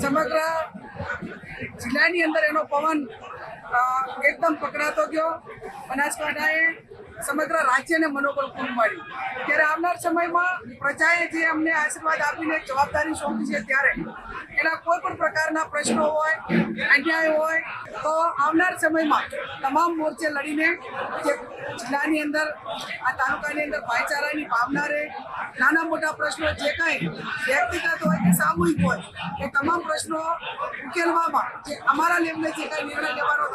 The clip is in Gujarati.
સમગ્ર જિલ્લાની અંદર એનો પવન એકદમ પકડાતો ગયો. બનાસકાંઠાએ સમગ્ર રાજ્યને મનોબળ પૂરું પાડ્યું ત્યારે આવનાર સમયમાં પ્રજાએ જે અમને આશીર્વાદ આપીને જવાબદારી સોંપી છે ત્યારે એના કોઈ પણ પ્રકારના પ્રશ્નો હોય, અન્યાય હોય, તો આવનાર સમયમાં તમામ મોરચે લડીને જે જિલ્લાની અંદર, આ તાલુકાની અંદર ભાઈચારાની ભાવના રહે, નાના મોટા પ્રશ્નો જે કાંઈ વ્યક્તિગત હોય કે સામૂહિક હોય, એ તમામ પ્રશ્નો ઉકેલવામાં જે અમારા લેવલે જે કાંઈ નિર્ણય લેવાનો